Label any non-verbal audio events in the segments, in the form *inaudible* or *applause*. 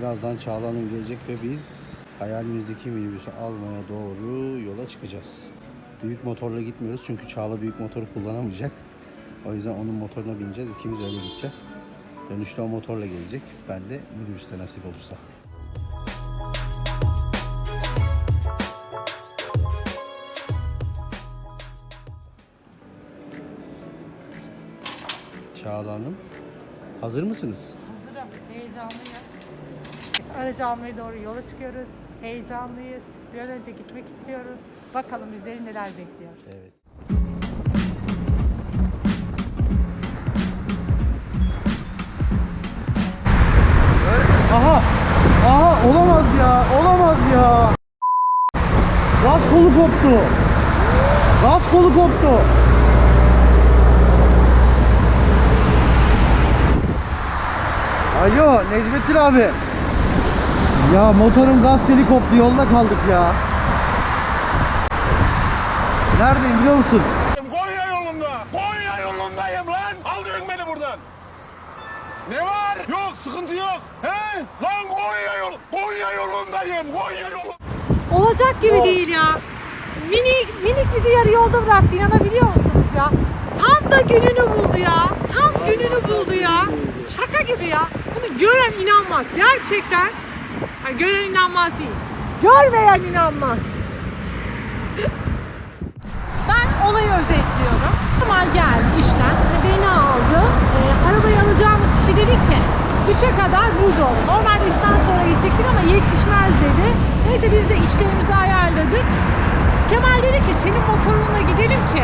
Birazdan Çağla Hanım gelecek ve biz hayalimizdeki minibüsü almaya doğru yola çıkacağız. Büyük motorla gitmiyoruz çünkü Çağla büyük motoru kullanamayacak. O yüzden onun motoruna bineceğiz. İkimiz öyle gideceğiz. Dönüşte o motorla gelecek. Ben de minibüste nasip olursa. Çağla Hanım, hazır mısınız? Hazırım, heyecanlıyım. Aracı almaya doğru yola çıkıyoruz. Heyecanlıyız. Bir an önce gitmek istiyoruz. Bakalım bizleri neler bekliyor. Evet. Aha! Aha olamaz ya. Olamaz ya. Gaz kolu koptu. Gaz kolu koptu. Alo Necmettin abi. Ya motorun gaz teli koptu yolda kaldık ya. Neredeyim biliyor musun? Konya yolunda. Konya yolundayım lan. Aldırın beni buradan. Ne var? Yok sıkıntı yok. He? Lan Konya yol. Konya yolundayım. Konya yolu. Olacak gibi değil ya. Minik, minik bizi yarı yolda bıraktı. İnanabiliyor musunuz ya? Tam da gününü buldu ya. Tam gününü buldu ya. Şaka gibi ya. Bunu gören inanmaz. Gerçekten. Ha, gören inanmaz değil. Görmeyen inanmaz. Ben olayı özetliyorum. Kemal geldi işten ve beni aldı. Ee, arabayı alacağımız kişi dedi ki 3'e kadar burada ol. Normalde 3'ten sonra gidecektik ama yetişmez dedi. Neyse biz de işlerimizi ayarladık. Kemal dedi ki senin motorunla gidelim ki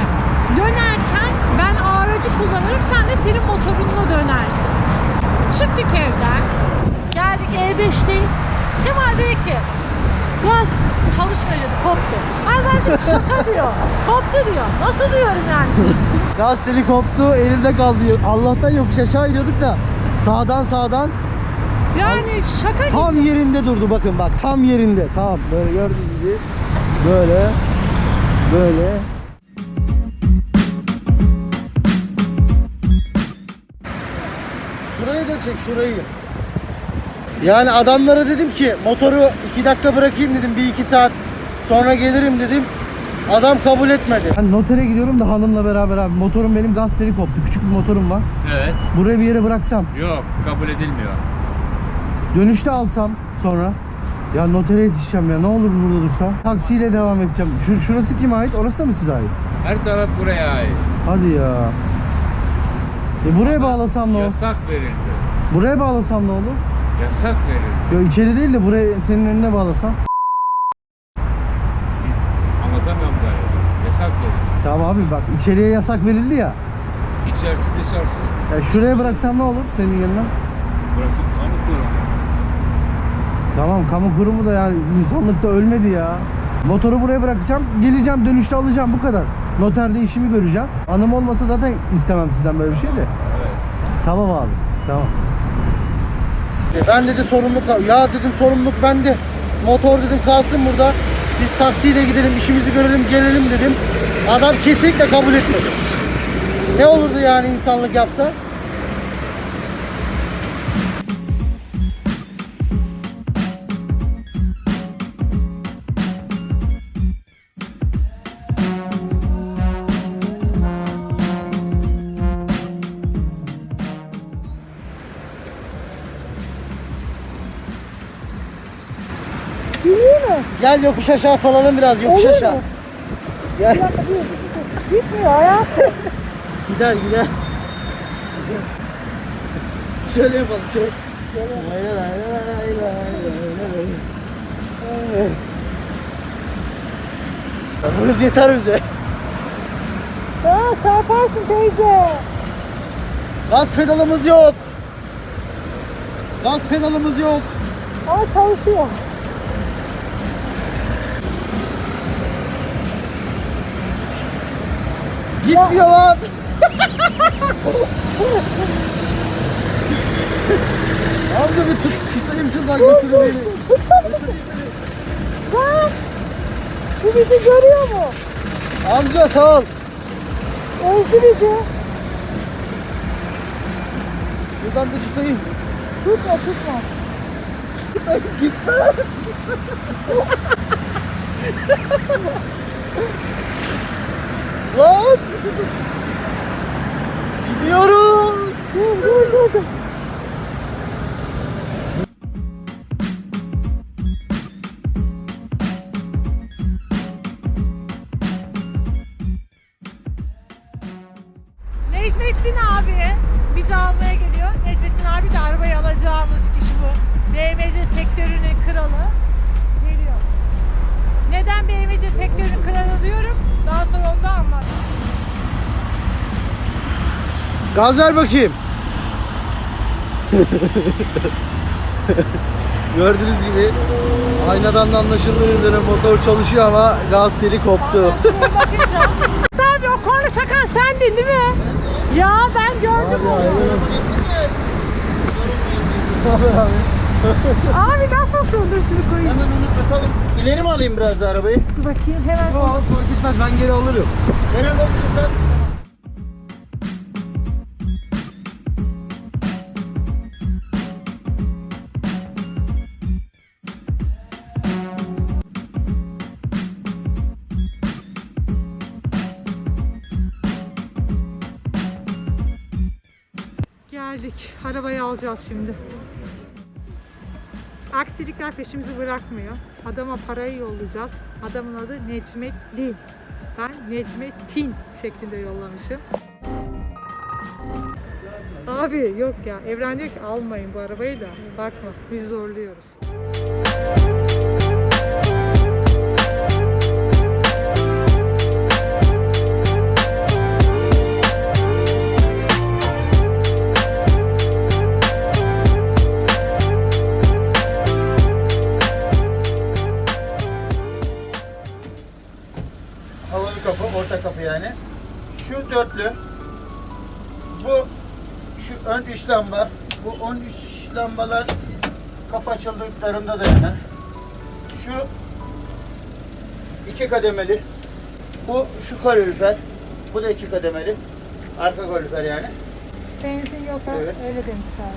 dönerken ben aracı kullanırım sen de senin motorunla dönersin. Çıktık evden. Geldik E5'teyiz. Kemal dedi ki gaz çalışmıyor dedi koptu. Ben dedim şaka diyor. Koptu diyor. Nasıl diyorum yani. *laughs* Gaz teli koptu, elimde kaldı. Allah'tan yokuş aşağı gidiyorduk da sağdan sağdan Yani şaka gibi. tam yerinde durdu bakın bak tam yerinde. Tamam böyle gördüğünüz gibi böyle böyle Şurayı da çek şurayı. Yani adamlara dedim ki motoru iki dakika bırakayım dedim bir iki saat sonra gelirim dedim. Adam kabul etmedi. Ben notere gidiyorum da hanımla beraber abi. Motorum benim gaz teli koptu. Küçük bir motorum var. Evet. Buraya bir yere bıraksam. Yok kabul edilmiyor. Dönüşte alsam sonra. Ya notere yetişeceğim ya ne olur burada dursam. Taksiyle devam edeceğim. Şu, şurası kime ait? Orası da mı size ait? Her taraf buraya ait. Hadi ya. E buraya bağlasam ne olur? Yasak verildi. Buraya bağlasam ne olur? Yasak verildi. Ya içeri değil de buraya senin önüne bağlasam. Siz anlatamıyorum galiba. Yasak verildi. Tamam abi bak içeriye yasak verildi ya. İçerisi dışarısı. Ya şuraya bıraksam ne olur senin yanına? Burası kamu kurumu. Tamam kamu kurumu da yani insanlık da ölmedi ya. Motoru buraya bırakacağım, geleceğim dönüşte alacağım bu kadar. Noterde işimi göreceğim. Anım olmasa zaten istemem sizden böyle bir şey de. Tamam abi, tamam. E, Ben dedi sorumluluk, ya dedim sorumluluk bende. Motor dedim kalsın burada. Biz taksiyle gidelim, işimizi görelim, gelelim dedim. Adam kesinlikle kabul etmedi. Ne olurdu yani insanlık yapsa? Gel yokuş aşağı salalım biraz yokuş aşağı. Gel. Gitmiyor hayatım. Gider gider. şöyle yapalım şöyle. Lay lay lay. Bu hız yeter bize. Aa, çarparsın teyze. Gaz pedalımız yok. Gaz pedalımız yok. Ama çalışıyor. Gitmiyor lan. Amca bir tut, tutayım şuradan götür beni. Bak. Bu bizi görüyor mu? Amca sağ ol. Öldü bizi. Şuradan da tutayım. Tutma tutma. Lan! Gidiyoruz! Gaz ver bakayım. Gördüğünüz gibi aynadan da anlaşıldığı üzere motor çalışıyor ama gaz teli koptu. Abi o korna çakan sendin değil mi? Ya ben gördüm onu. Abi nasılsın? Dur şunu koyayım. Hemen onu atalım. İleri mi alayım biraz da arabayı? Bakayım hemen. Yok etmez ben geri alırım. Nereye bakıyorsun sen? Geldik. Arabayı alacağız şimdi. Aksilikler peşimizi bırakmıyor. Adama parayı yollayacağız. Adamın adı Necmettin. Ben Necmettin şeklinde yollamışım. Abi yok ya. Evren diyor ki almayın bu arabayı da. Bakma biz zorluyoruz. Havalı kapı, orta kapı yani. Şu dörtlü. Bu şu ön üç lamba. Bu ön üç lambalar kapı açıldıklarında da yanar. Şu iki kademeli. Bu şu kalorifer. Bu da iki kademeli. Arka kalorifer yani. Benzin yok ha. Evet. Öyle demişler.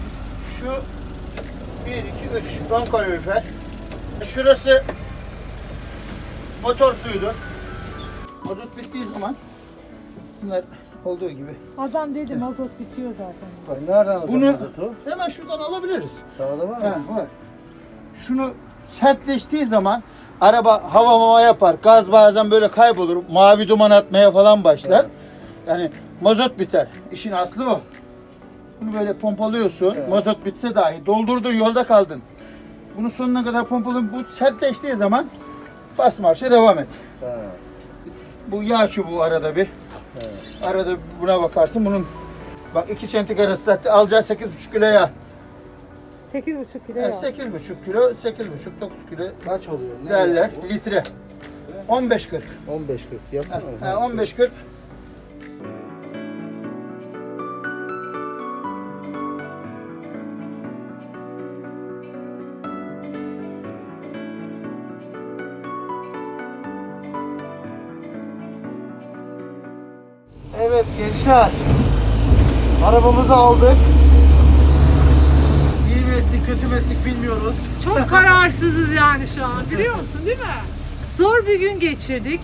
Şu 1, 2, 3 ön kalorifer. Şurası motor suyudur. Mazot bittiği zaman bunlar olduğu gibi. Adam dedi mazot bitiyor zaten. Nereden Bunu hemen şuradan alabiliriz. Sağda var Ha, var. Şunu sertleştiği zaman araba hava mava yapar. Gaz bazen böyle kaybolur. Mavi duman atmaya falan başlar. Yani mazot biter. İşin aslı o. Bunu böyle pompalıyorsun. Mazot bitse dahi doldurdun yolda kaldın. Bunu sonuna kadar pompalıyorsun. Bu sertleştiği zaman bas marşa devam et. Bu yağ çubuğu arada bir. Arada buna bakarsın. Bunun bak iki çentik arası zaten alacağı 8,5 kilo yağ. 8,5 kilo Yani ya. 8,5 kilo, 8,5 9 kilo Kaç oluyor? Ne derler oluyor? litre. 15 40. 15 40 yazsana. Ha, 15 Evet gençler. Arabamızı aldık. İyi mi ettik, kötü mü ettik bilmiyoruz. Çok *laughs* kararsızız yani şu an biliyor musun değil mi? Zor bir gün geçirdik.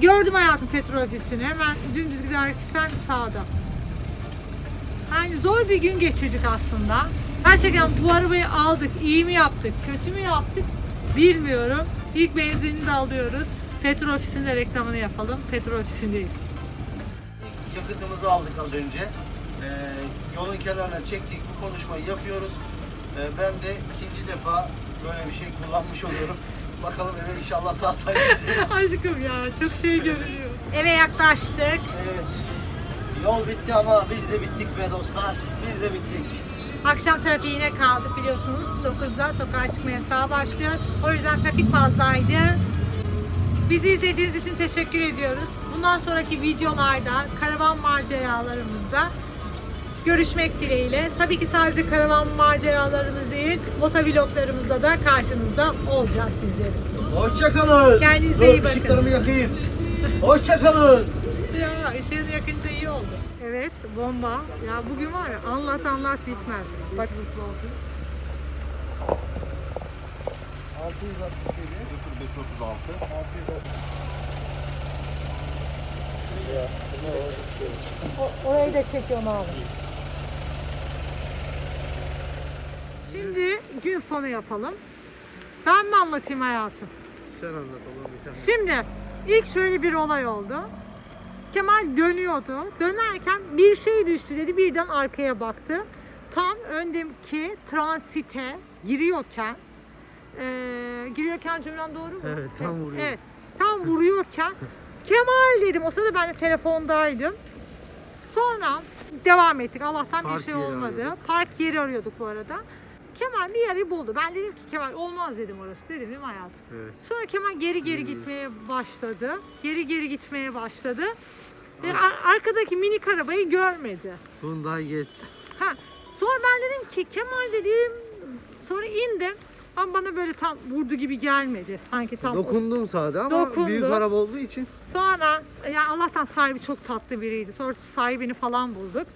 Gördüm hayatım petrol ofisini. Hemen dümdüz giderken sağda. Yani zor bir gün geçirdik aslında. Gerçekten bu arabayı aldık. iyi mi yaptık, kötü mü yaptık bilmiyorum. İlk benzinini de alıyoruz. Petrol ofisinde reklamını yapalım. Petrol ofisindeyiz. yakıtımızı aldık az önce. Ee, yolun kenarına çektik, bu konuşmayı yapıyoruz. Ee, ben de ikinci defa böyle bir şey kullanmış oluyorum. *laughs* Bakalım eve inşallah sağ salim gideriz. *laughs* Aşkım ya çok şey görünüyor. Eve yaklaştık. Evet. Yol bitti ama biz de bittik be dostlar. Biz de bittik. Akşam trafiğine kaldık biliyorsunuz. 9'da sokağa çıkma yasağı başlıyor. O yüzden trafik fazlaydı. Bizi izlediğiniz için teşekkür ediyoruz. Bundan sonraki videolarda, karavan maceralarımızda görüşmek dileğiyle. Tabii ki sadece karavan maceralarımız değil, motovloglarımızda da karşınızda olacağız sizlerin. Hoşçakalın. Kendinize iyi bakın. Işıklarımı yakayım. Hoşçakalın. *laughs* Ya ışığını yakınca iyi oldu. Evet bomba. Ya bugün var ya anlat anlat bitmez. Bak 0536 orayı da çekiyorum abi. Şimdi gün sonu yapalım. Ben mi anlatayım hayatım? Sen anlat oğlum bir tane. Şimdi ilk şöyle bir olay oldu. Kemal dönüyordu. Dönerken bir şey düştü dedi. Birden arkaya baktı. Tam öndeki transite giriyorken eee giriyorken cümlem doğru mu? Evet, tam vuruyor. Evet. Tam vuruyorken Kemal dedim. O sırada ben de telefondaydım. Sonra devam ettik. Allah'tan bir Park şey yeri olmadı. arıyorduk. Park yeri arıyorduk bu arada. Kemal bir yeri buldu. Ben dedim ki Kemal olmaz dedim orası. Dedim değil mi hayatım? Evet. Sonra Kemal geri geri gitmeye başladı. Geri geri gitmeye başladı. Ve ar- arkadaki minik arabayı görmedi. Hyundai geç. Ha. Sonra ben dedim ki Kemal dedim. Sonra indim. Ama bana böyle tam vurdu gibi gelmedi. Sanki tam Dokundum sadece ama Dokundu. büyük araba olduğu için. Sonra yani Allah'tan sahibi çok tatlı biriydi. Sonra sahibini falan bulduk.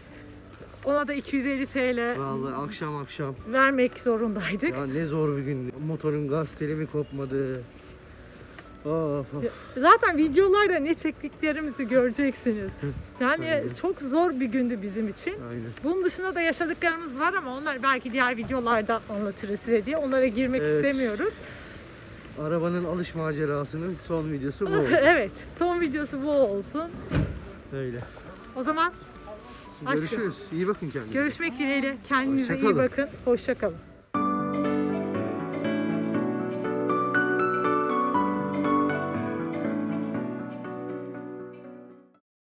Ona da 250 TL Vallahi akşam akşam. vermek zorundaydık. Ya ne zor bir gündü. Motorun gaz teli mi kopmadı. Of, of. Zaten videolarda ne çektiklerimizi göreceksiniz. Yani çok zor bir gündü bizim için. Aynen. Bunun dışında da yaşadıklarımız var ama onları belki diğer videolarda anlatırız size diye. Onlara girmek Evet. istemiyoruz. Arabanın alış macerasının son videosu bu *laughs* oldu. evet, son videosu bu olsun. Öyle. O zaman aşkım, Görüşürüz. İyi bakın kendinize. görüşmek dileğiyle. Kendinize Hoşça iyi kalın. bakın. Hoşça kalın.